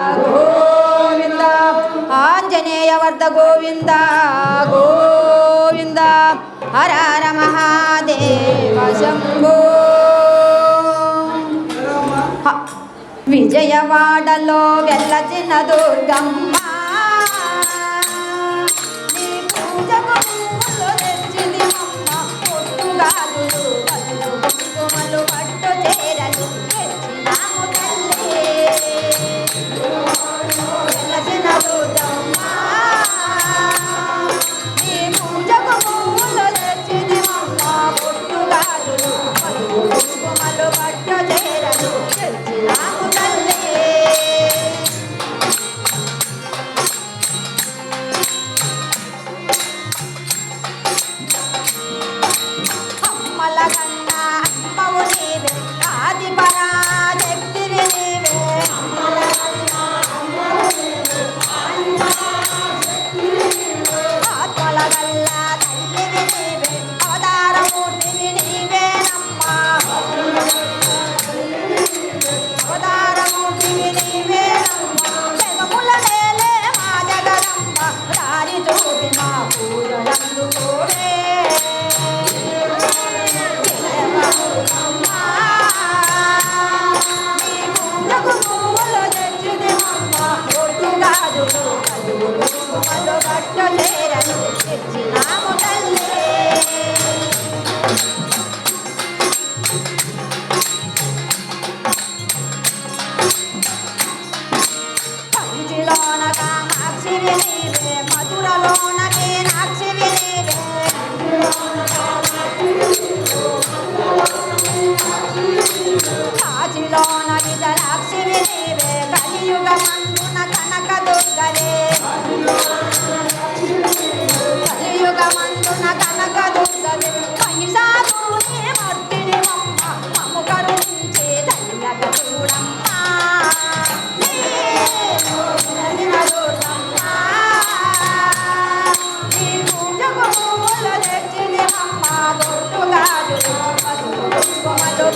గోవింద. ఆంజనేయ వర్ధ గోవింద. గోవింద హర హర మహాదేవ శంభో. విజయవాడలో వెళ్ళచిన దుర్గమ్మ.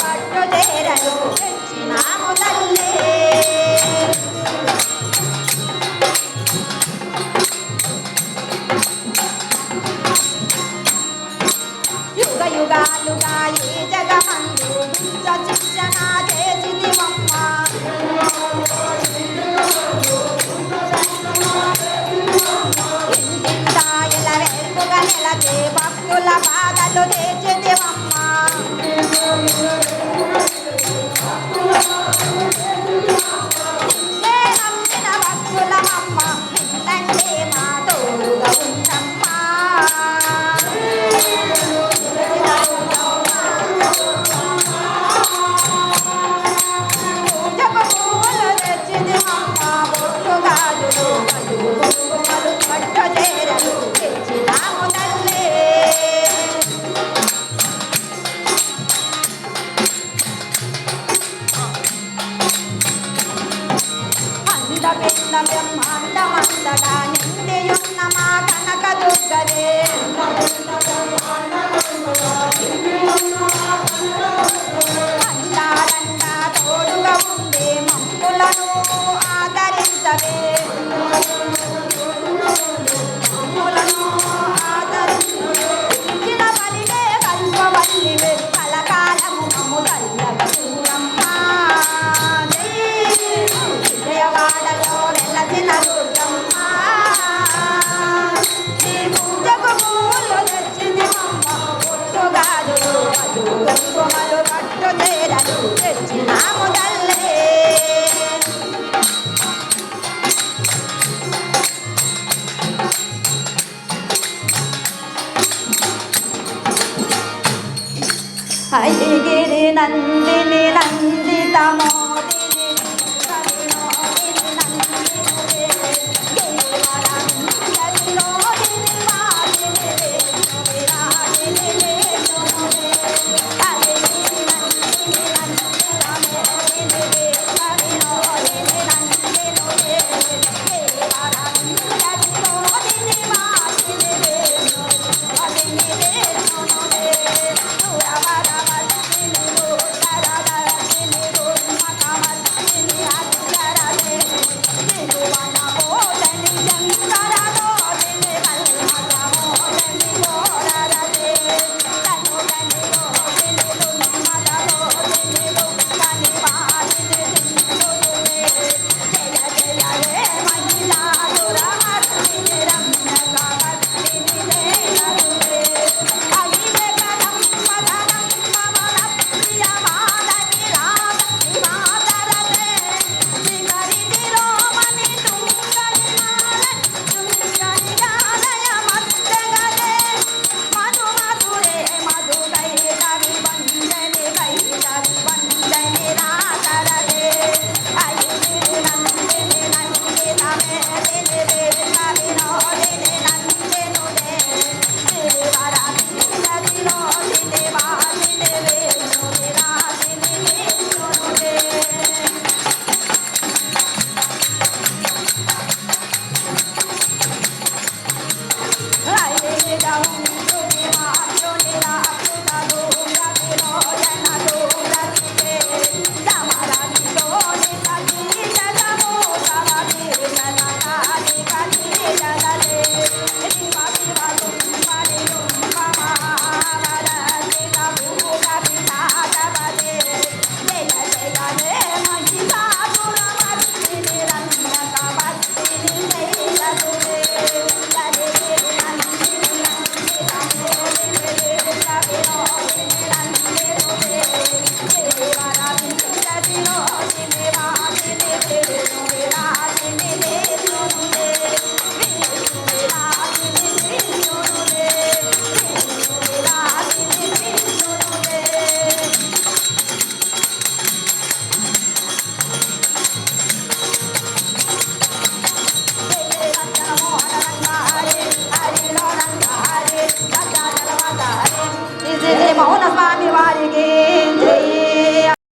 పట్టు తేరలు పెంచినాము తల్లే. యుగ యుగాలుగా ఏ జగమందు దుష్ట శిక్షణ చేసిదివమ్మ ఇంటింత ఇలా వెళ్తుగా నిలదే భక్తుల Yeah. amor.